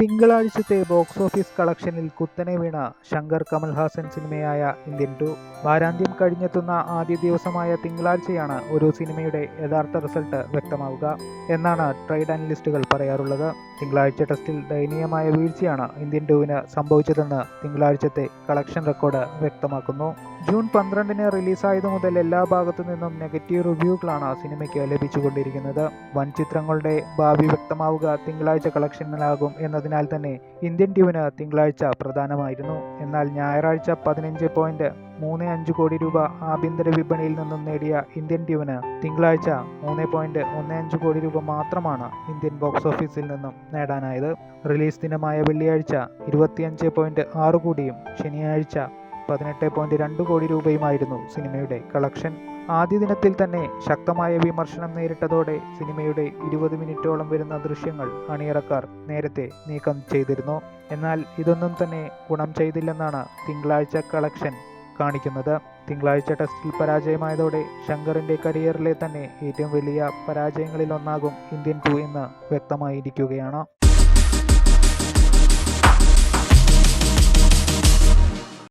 തിങ്കളാഴ്ചത്തെ box office കളക്ഷനിൽ കുത്തനെ വീണ ശങ്കർ കമൽഹാസൻ സിനിമയായ ഇന്ത്യൻ ടു. വാരാന്ത്യം കഴിഞ്ഞെത്തുന്ന ആദ്യ ദിവസമായ തിങ്കളാഴ്ചയാണ് ഒരു സിനിമയുടെ യഥാർത്ഥ റിസൾട്ട് വ്യക്തമാവുക എന്നാണ് ട്രേഡ് അനലിസ്റ്റുകൾ പറയാറുള്ളത്. തിങ്കളാഴ്ച ടെസ്റ്റിൽ ദയനീയമായ വീഴ്ചയാണ് ഇന്ത്യൻ ടുവിന് സംഭവിച്ചതെന്ന് തിങ്കളാഴ്ചത്തെ കളക്ഷൻ റെക്കോർഡ് വ്യക്തമാക്കുന്നു. ജൂൺ പന്ത്രണ്ടിന് റിലീസായതു മുതൽ എല്ലാ ഭാഗത്തു നിന്നും നെഗറ്റീവ് റിവ്യൂകളാണ് സിനിമയ്ക്ക് ലഭിച്ചുകൊണ്ടിരിക്കുന്നത്. വൻ ചിത്രങ്ങളുടെ ഭാവി വ്യക്തമാവുക തിങ്കളാഴ്ച കളക്ഷനിലാകും എന്നതിനാൽ തന്നെ ഇന്ത്യൻ ടീമിന് തിങ്കളാഴ്ച പ്രധാനമായിരുന്നു. എന്നാൽ ഞായറാഴ്ച പതിനഞ്ച് പോയിന്റ് മൂന്ന് അഞ്ച് കോടി രൂപ ആഭ്യന്തര വിപണിയിൽ നിന്നും നേടിയ ഇന്ത്യൻ ടീമിന് തിങ്കളാഴ്ച മൂന്ന് പോയിന്റ് ഒന്ന് അഞ്ച് കോടി രൂപ മാത്രമാണ് ഇന്ത്യൻ ബോക്സ് ഓഫീസിൽ നിന്നും നേടാനായത്. റിലീസ് ദിനമായ വെള്ളിയാഴ്ച ഇരുപത്തിയഞ്ച് പോയിന്റ് ആറ് കോടിയും ശനിയാഴ്ച പതിനെട്ട് പോയിന്റ് രണ്ട് കോടി രൂപയുമായിരുന്നു സിനിമയുടെ കളക്ഷൻ. ആദ്യ ദിനത്തിൽ തന്നെ ശക്തമായ വിമർശനം നേരിട്ടതോടെ സിനിമയുടെ ഇരുപത് മിനിറ്റോളം വരുന്ന ദൃശ്യങ്ങൾ അണിയറക്കാർ നേരത്തെ നീക്കം ചെയ്തിരുന്നു. എന്നാൽ ഇതൊന്നും തന്നെ ഗുണം ചെയ്തില്ലെന്നാണ് തിങ്കളാഴ്ച കളക്ഷൻ കാണിക്കുന്നത്. തിങ്കളാഴ്ച ടെസ്റ്റിൽ പരാജയമായതോടെ ശങ്കറിന്റെ കരിയറിലെ തന്നെ ഏറ്റവും വലിയ പരാജയങ്ങളിലൊന്നാകും ഇന്ത്യൻ ടു എന്ന് വ്യക്തമായിരിക്കുകയാണ്.